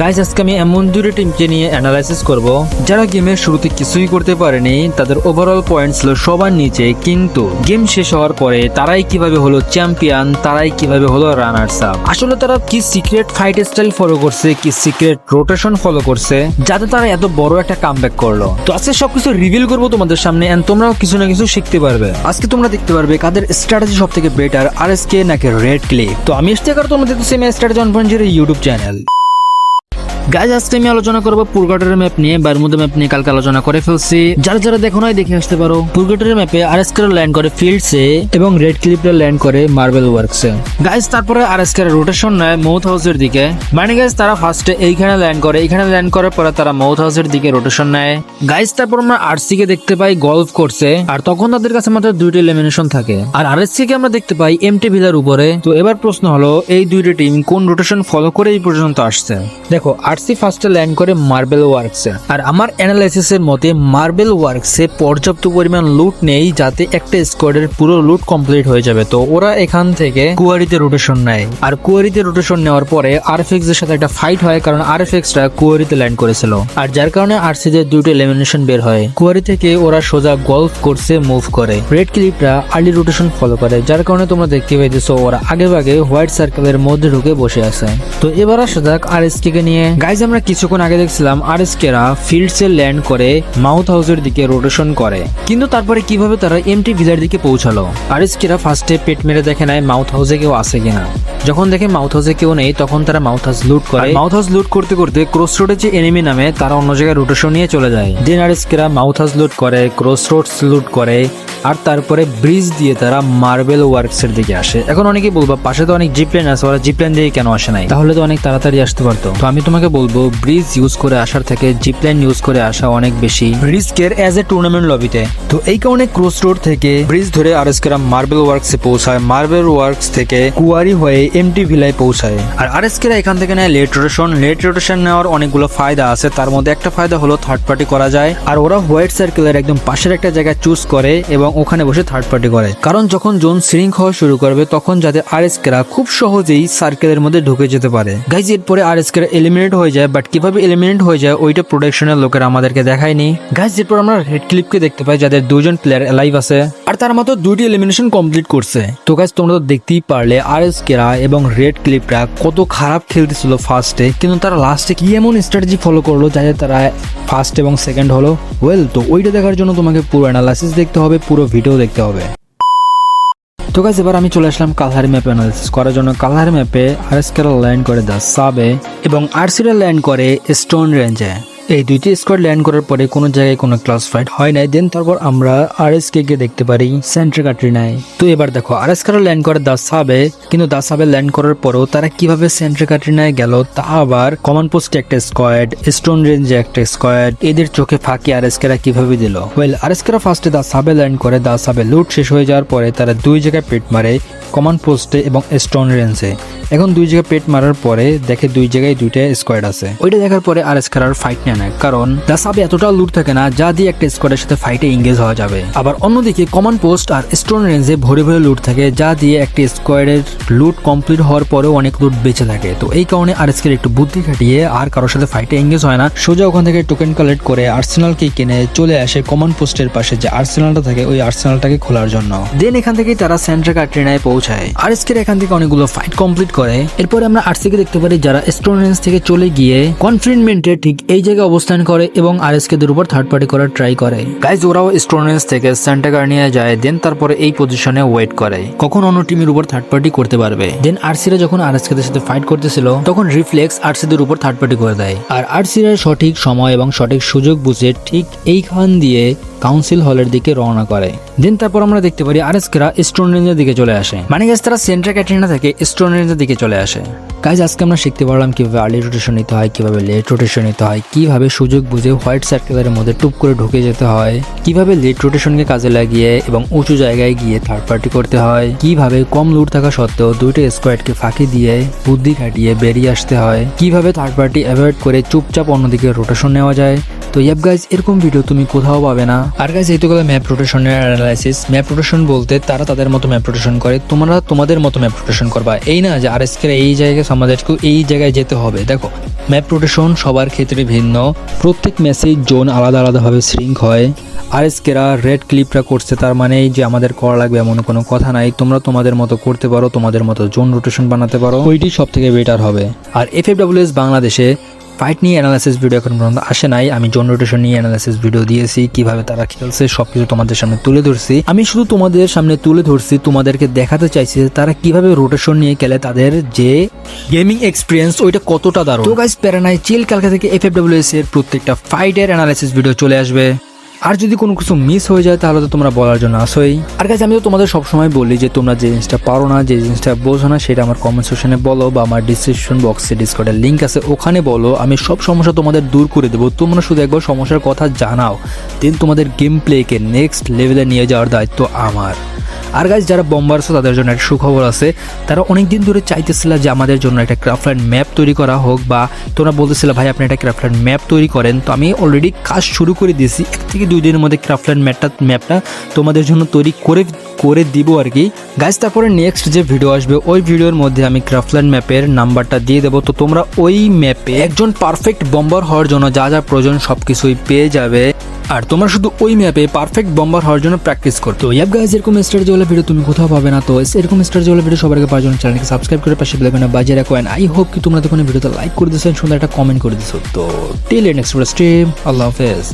Guys আজকে আমি এমন দুটো টিমকে নিয়ে অ্যানালাইসিস করব। যারা গেমের শুরুতে কিছুই করতে পারেনি, তাদের ওভারঅল পয়েন্ট ছিল সবার নিচে, কিন্তু গেম শেষ হওয়ার পরে তারাই কীভাবে হলো চ্যাম্পিয়ন তারাই কীভাবে হলো রানার্স আপ আসলে তারা কি সিক্রেট ফাইট স্টাইল ফলো করছে, কি সিক্রেট রোটেশন ফলো করছে, যাতে তারা এত বড় একটা কামব্যাক করল? তো আজকে সবকিছু রিভিল করব তোমাদের সামনে এন্ড তোমরাও কিছু না কিছু শিখতে পারবে। আজকে তোমরা দেখতে পারবে কাদের স্ট্র্যাটেজি সব থেকে বেটার আর এস কে নাকি রেড ক্লিক তো আমি এসতে কার তোমরা দেখতেছি আমি strategy on point YouTube channel guys আজকে আমি আলোচনা করব পুরগাটের ম্যাপ নিয়ে বারমুদা ম্যাপ নিয়ে কালকে আলোচনা করে ফেলছি। যারা যারা দেখো নাই, দেখে আসতে পারো। পুরগাটের ম্যাপে আর এস ল্যান্ড করে ফিল্ডসে এবং রেড ক্লিপে ল্যান্ড করে মার্বেল ওয়ার্কসে গাইজ তারপরে আর এস রোটেশন নেয় মাউথ হাউসের দিকে। মানে গাইজ তারা ফার্স্টে এইখানে ল্যান্ড করে, এইখানে ল্যান্ড করার পরে তারা মাউথ হাউসের দিকে রোটেশন নেয়। গাইজ তারপর আমরা আরসি কে দেখতে পাই গলফ করছে আর তখন তাদের কাছে মাত্র দুইটি এলিমিনেশন থাকে। আর আর এস কে আমরা দেখতে পাই এমটি ভিলার উপরে। তো এবার প্রশ্ন হলো, এই দুইটি টিম কোন রোটেশন ফলো করে এই পর্যন্ত আসছে? দেখো আরসি ফার্স্টে ল্যান্ড করে মার্বেল ওয়ার্কসে আর আমার অ্যানালাইসিস এর মতে মার্বেল ওয়ার্কসে পর্যাপ্ত পরিমাণ লুট নেই যাতে একটা স্কোয়াডের পুরো লুট কমপ্লিট হয়ে যাবে। তো ওরা এখান থেকে কুয়ারিতে রোটেশন নেয়। আর কুয়ারিতে রোটেশন নেওয়ার পরে আরএফএক্স এর সাথে একটা ফাইট হয় কারণ আরএফএক্স টা কুয়ারিতে ল্যান্ড করেছিল। আর যার কারণে আরসি দের দুটো এলিমিনেশন বের হয়। কুয়ারি থেকে ওরা সোজা গলফ কোর্সে মুভ করে। রেড ক্লিপটা আর্লি রোটেশন ফলো করে। যার কারণে তোমরা দেখতে পাইতেছো, ওরা আগে ভাগে হোয়াইট সার্কেলের মধ্যে ঢুকে বসে আছে। তো এবার আসা যাক আর কে নিয়ে। গাইজ আমরা কিছুক্ষণ আগে দেখছিলাম আর এস কেরা ফিল্ডসে ল্যান্ড করে মাউথ হাউসের দিকে রোটেশন করে। কিন্তু তারপরে কীভাবে তারা এমটি ভিলার দিকে পৌঁছালো? আর এস কেরা ফার্স্টে পেট মেরে দেখে নেয় মাউথ হাউসে কেউ আছে কিনা। যখন দেখে মাউথ হাউসে কেউ নেই তখন তারা মাউথ হাউস লুট করে। মাউথ হাউস লুট করতে করতে ক্রস রোডে যে এনিমি নামে তারা অন্য জায়গায় রোটেশন নিয়ে চলে যায়। দেন আর এস কেরা মাউথ হাউস লুট করে ক্রস রোডস লুট করে আর তারপরে ব্রিজ দিয়ে তারা মার্বেল ওয়ার্কস এর দিকে আসে। এখন অনেকেই বলব পাশে তো অনেক জিপ্লেন আছে ওরা জিপ্লেন দিয়ে কেন আসে নাই? তাহলে তো অনেক তাড়াতাড়ি আসতে পারতো। তো আমি তোমাকে বলব ব্রিজ ইউজ করে আসার থেকে জিপ্লেন ইউজ করে আসা অনেক বেশি। রিস্কের অ্যাজ এ টুর্নামেন্ট লবিতে তো এই কারণে ক্রস রোড থেকে ব্রিজ ধরে আর এসকেরা মার্বেল ওয়ার্কসে পৌঁছায়। মার্বেল ওয়ার্কস থেকে কুয়ারি হয়ে এমটি ভিলায় পৌঁছায়। আর আর এসকেরা এখান থেকে নেয় লেট রোটেশন লেট রোটেশন নেওয়ার অনেকগুলো ফায়দা আছে। তার মধ্যে একটা ফায়দা হলো থার্ড পার্টি করা যায়। আর ওরা হোয়াইট সার্কেলের একদম পাশের একটা জায়গা চুজ করে এবং ওখানে বসে থার্ড পার্টি করে। কারণ যখন জোন সিরিং হওয়া শুরু করবে, তখন যাতে আর এসকেরা খুব সহজেই সার্কেলের মধ্যে ঢুকে যেতে পারে। গাইজ এরপরে আর এসকেরা এলিমিনেট হয়ে যায় বাট কীভাবে এলিমিনেট হয়ে যায়, ওইটা প্রোটেকশনের লোকেরা আমাদেরকে দেখায়নি। গাইজ এরপর আমরা রেড ক্লিপকে দেখতে পাই, যাদের দুজন প্লেয়ার লাইভ আছে, আর তার মাত্র দুইটি এলিমিনেশন কমপ্লিট করছে। তো গাছ তোমরা তো দেখতেই পারলে আর এস কেরা এবং রেড ক্লিপরা কত খারাপ খেলতেছিল ফার্স্টে কিন্তু তারা লাস্টে কি এমন স্ট্র্যাটেজি ফলো করল, যাতে তারা ফার্স্ট এবং সেকেন্ড হলো? ওয়েল তো ওইটা দেখার জন্য তোমাকে পুরো অ্যানালাইসিস দেখতে হবে, পুরো ভিডিও দেখতে হবে। তো গাছ এবার আমি চলে আসলাম কালহারি ম্যাপ অ্যানালিসিস করার জন্য। কালহারি ম্যাপে আরএসকেরা ল্যান্ড করে দ্য সাবে এবং আরসিরা ল্যান্ড করে স্টোন রেঞ্জে এই দুইটি স্কোয়াড ল্যান্ড করার পরে কোনো জায়গায় কোনো ক্লাস ফাইট হয় নাই। দেন তারপর আমরা আর এস কে দেখতে পারি সেন্ট্রি কাটরি নাই তো এবার দেখো আর এস ল্যান্ড করে দা সাবে কিন্তু দা সাবে ল্যান্ড করার পরেও তারা কীভাবে সেন্ট্রি কাটরি নাই গেল তা আবার কমন পোস্টে একটা স্কোয়াড স্টোন রেঞ্জে একটা স্কোয়াড এদের চোখে ফাঁকি আর এসকেরা কীভাবে দিল? ওয়েল আর এসকেরা ফার্স্টে দা সাবে ল্যান্ড করে দাস সাবে লুট শেষ হয়ে যাওয়ার পরে তারা দুই জায়গায় পেট মারে কমন পোস্টে এবং স্টোন রেঞ্জে এখন দুই জায়গায় পেট মারার পরে দেখে দুই জায়গায় দুইটা স্কোয়াড আছে। ওইটা দেখার পরে আর এসকার ফাইট নেয় না, কারণ দা এতটা লুট থাকে না, যা দিয়ে একটা স্কোয়াডের সাথে ফাইটে এঙ্গেজ হওয়া যাবে। আবার অন্যদিকে কমন পোস্ট আর স্টোন রেঞ্জে ভরে ভরে লুট থাকে, যা দিয়ে একটি স্কোয়াডের লুট কমপ্লিট হওয়ার পরেও অনেক লুট বেঁচে থাকে। তো এই কারণে আর এসকের একটু বুদ্ধি খাটিয়ে আর কারোর সাথে ফাইটে এঙ্গেজ হয় না। সোজা ওখান থেকে টোকেন কালেক্ট করে আর্সেনালকে কিনে চলে আসে কমন পোস্টের পাশে, যে আর্সেনালটা থাকে, ওই আর্সেনালটাকে খোলার জন্য। দেন এখান থেকেই তারা সেন্ট্রা কাটরিনায় পৌঁছায়। আর এসকের এখান থেকে অনেকগুলো ফাইট কমপ্লিট করে। এরপরে আমরা আরসিকে দেখতে পারি যারা স্টোন থেকে চলে গিয়ে কনফিনমেন্টে ঠিক এই জায়গায় অবস্থান করে এবং আর এস দের উপর থার্ড পার্টি করার ট্রাই করে। গাইজ ওরাও স্টোন থেকে সেন্টা নিয়ে যায় দেন তারপরে এই পজিশনে ওয়েট করে। কখন অন্য টিমের উপর থার্ড পার্টি করতে পারবে? দেন আরসিরা যখন আর এস সাথে ফাইট করতেছিল, তখন রিফ্লেক্স আরসিদের উপর থার্ড পার্টি করে দেয়। আর আরসিরা সঠিক সময় এবং সঠিক সুযোগ বুঝে ঠিক এইখান দিয়ে কাউন্সিল হলের দিকে রওনা করে। দেন তারপর আমরা দেখতে পারি আর এসকেরা স্টোন রেঞ্জের দিকে চলে আসে। মানে গাছ তারা সেন্ট্রা ক্যাটরিনা থেকে স্টোন রেঞ্জের দিকে চলে আসে। গাইজ আজকে আমরা শিখতে পারলাম কীভাবে আর্লি রোটেশন নিতে হয়, কীভাবে লেট রোটেশন নিতে হয়, কীভাবে সুযোগ বুঝে হোয়াইট সার্কেলের মধ্যে টুপ করে ঢুকে যেতে হয়, কীভাবে লেট রোটেশনকে কাজে লাগিয়ে এবং উঁচু জায়গায় গিয়ে থার্ড পার্টি করতে হয়, কীভাবে কম লুট থাকা সত্ত্বেও দুইটা স্কোয়াডকে ফাঁকি দিয়ে বুদ্ধি খাটিয়ে বেরিয়ে আসতে হয়, কীভাবে থার্ড পার্টি অ্যাভয়েড করে চুপচাপ অন্যদিকে রোটেশন নেওয়া যায় তো ইয়াব গাইজ এরকম ভিডিও তুমি কোথাও পাবে না। আর গাইজ এই তো গেলো ম্যাপ রোটেশনের অ্যানালাইসিস ম্যাপ রোটেশন বলতে তারা তাদের মতো ম্যাপ রোটেশন করে, তোমরা তোমাদের মতো ম্যাপ রোটেশন করবা। এই না যে আর এসকে এই জায়গায় আমাদেরকেও এই জায়গায় যেতে হবে। দেখো ম্যাপ রোটেশন সবার ক্ষেত্রে ভিন্ন। প্রত্যেক ম্যাচেই জোন আলাদা আলাদাভাবে শৃঙ্ক হয়। আর এসকেরা রেড ক্লিপটা করছে, তার মানে যে আমাদের করা লাগবে এমন কোনো কথা নাই। তোমরা তোমাদের মতো করতে পারো, তোমাদের মতো জোন রোটেশন বানাতে পারো। ওইটি সব থেকে বেটার হবে। আর এফ এফ বাংলাদেশে ফাইট নিয়ে অ্যানালাইসিস ভিডিও এখন পর্যন্ত আসে নাই। আমি জোন রোটেশন নিয়ে অ্যানালাইসিস ভিডিও দিয়েছি, কীভাবে তারা খেলছে, সবকিছু তোমাদের সামনে তুলে ধরছি। আমি শুধু তোমাদের সামনে তুলে ধরছি, তোমাদেরকে দেখাতে চাইছি যে তারা কীভাবে রোটেশন নিয়ে খেলে, তাদের যে গেমিং এক্সপিরিয়েন্স ওইটা কতটা দারুণ। তো গাইস প্যারানাই চিল কালকা থেকে এফএফডব্লিউএস এফ এর প্রত্যেকটা ফাইটের অ্যানালাইসিস ভিডিও চলে আসবে। আর যদি কোনো কিছু মিস হয়ে যায়, তাহলে তো তোমরা বলার জন্য আসোই। আর কাছে আমি তো তোমাদের সবসময় বলি যে তোমরা যে জিনিসটা পারো না, যে জিনিসটা বোঝো না, সেটা আমার কমেন্ট সেকশনে বলো বা আমার ডিসক্রিপশন বক্সে ডিসকার্ডের লিঙ্ক আছে, ওখানে বলো। আমি সব সমস্যা তোমাদের দূর করে দেবো। তোমরা শুধু একবার সমস্যার কথা জানাও। দেন তোমাদের গেম প্লেকে নেক্সট লেভেলে নিয়ে যাওয়ার দায়িত্ব আমার। আর গাছ যারা বম্বার আছে, তাদের জন্য একটা সুখবর আছে। তারা অনেক দিন ধরে চাইতেছিল যে আমাদের জন্য একটা ক্রাফটল্যান্ড ম্যাপ তৈরি করা হোক বা তোমরা বলতেছিলে, ভাই, আপনি একটা ক্রাফটল্যান্ড ম্যাপ তৈরি করেন। তো আমি অলরেডি কাজ শুরু করে দিয়েছি। এক থেকে দুই দিনের মধ্যে ক্রাফটল্যান্ড ম্যাপটা ম্যাপটা তোমাদের জন্য তৈরি করে করে দিব আর কি। গাইজ তারপরে নেক্সট যে ভিডিও আসবে, ওই ভিডিওর মধ্যে আমি ক্রাফটল্যান্ড ম্যাপের নাম্বারটা দিয়ে দেবো। তো তোমরা ওই ম্যাপে একজন পারফেক্ট বম্বার হওয়ার জন্য যা যা প্রয়োজন সব কিছুই পেয়ে যাবে। আর তোমরা শুধু ওই ম্যাপে পারফেক্ট বম্বার হওয়ার জন্য প্র্যাকটিস করতো ইয়াব গাইজ এরকম স্টার জলে ভিডিও তুমি কোথাও পাবে না। তো এরকম স্টার জলে ভিডিও সবার আগে পাওয়ার জন্য চ্যানেলকে সাবস্ক্রাইব করে পাশে বেলাকনে বাজিয়ে রাখো। অ্যান্ড আই হোপ কি তোমরা তখন ভিডিওতে লাইক করে দিয়েছ সুন্দর একটা কমেন্ট করে দিছো। তো টিল নেক্সট স্ট্রিম আল্লাহ হাফেজ।